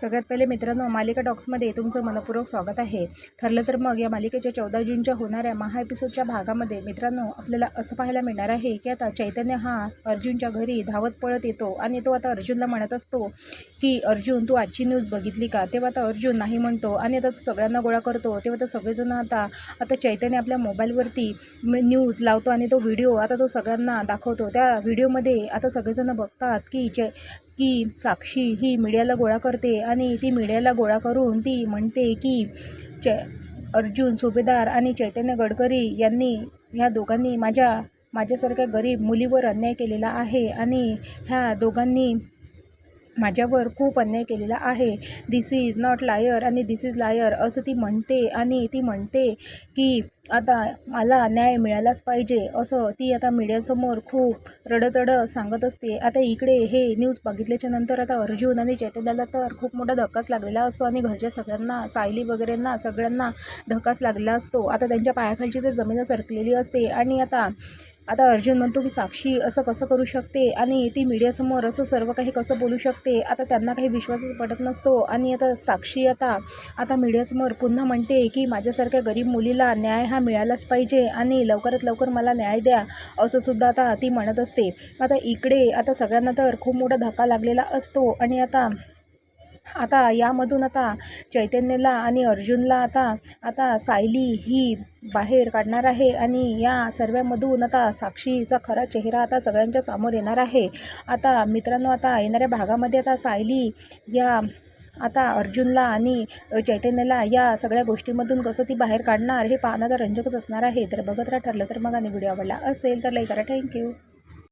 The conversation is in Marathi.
सगळ्यात पहिले मित्रांनो मालिका टॉक्समध्ये तुमचं मनपूर्वक स्वागत आहे. ठरलं तर मग या मालिकेच्या चौदा जूनच्या होणाऱ्या महा एपिसोडच्या भागामध्ये मित्रांनो आपल्याला असं पाहायला मिळणार आहे की आता चैतन्य हा अर्जुनच्या घरी धावत पळत येतो आणि तो आता अर्जुनला म्हणत असतो की अर्जुन तू आजची न्यूज बघितली का? तेव्हा आता अर्जुन नाही म्हणतो आणि आता तो सगळ्यांना गोळा करतो. तेव्हा तर सगळेजण आता आता चैतन्य आपल्या मोबाईलवरती न्यूज लावतो आणि तो व्हिडिओ आता तो सगळ्यांना दाखवतो. त्या व्हिडिओमध्ये आता सगळेजण बघतात की जय की साक्षी ही मीडियाला गोळा करते आणि ती मीडियाला गोळा करून ती म्हणते की च अर्जुन सुभेदार आणि चैतन्य गडकरी यांनी ह्या दोघांनी माझ्या माझ्यासारख्या गरीब मुलीवर अन्याय केलेला आहे आणि ह्या दोघांनी माझ्यावर खूप अन्याय केलेला आहे. दिस इज नॉट लायर आणि दिस इज लायर असं ती म्हणते आणि ती म्हणते की आता मला न्याय मिळालाच पाहिजे असं ती आता मीडियासमोर खूप रडत रडत सांगत असते. आता इकडे हे न्यूज बघितल्याच्या नंतर आता अर्जुन आणि चैतन्याला तर खूप मोठा धक्काच लागलेला असतो आणि घरच्या सगळ्यांना सायली वगैरेंना सगळ्यांना धक्काच लागलेला असतो. आता त्यांच्या पायाखालची तर जमीन सरकलेली असते आणि आता आता अर्जुन म्हणतो की साक्षी असं कसं करू शकते? आणि ती मीडियासमोर असं सर्व काही कसं बोलू शकते? आता त्यांना काही विश्वासच पटत नसतो. आणि आता साक्षी आता आता मीडियासमोर पुन्हा म्हणते की माझ्यासारख्या गरीब मुलीला न्याय हा मिळालाच पाहिजे आणि लवकरात लवकर मला न्याय द्या असंसुद्धा आता ती म्हणत असते. आता इकडे आता सगळ्यांना तर खूप मोठा धक्का लागलेला असतो. आणि आता आता यामधून आता चैतन्यला आणि अर्जुनला आता आता सायली ही बाहेर काढणार आहे आणि या सर्वांमधून आता साक्षीचा खरा चेहरा आता सगळ्यांच्या समोर येणार आहे. आता मित्रांनो आता येणाऱ्या भागामध्ये आता सायली या आता अर्जुनला आणि चैतन्यला या सगळ्या गोष्टीमधून कसं ती बाहेर काढणार हे पाहणं तर रंजकच असणार आहे. तर बघत राहा ठरलं तर मग आणि व्हिडिओ आवडला असेल तर लाईक करा. थँक्यू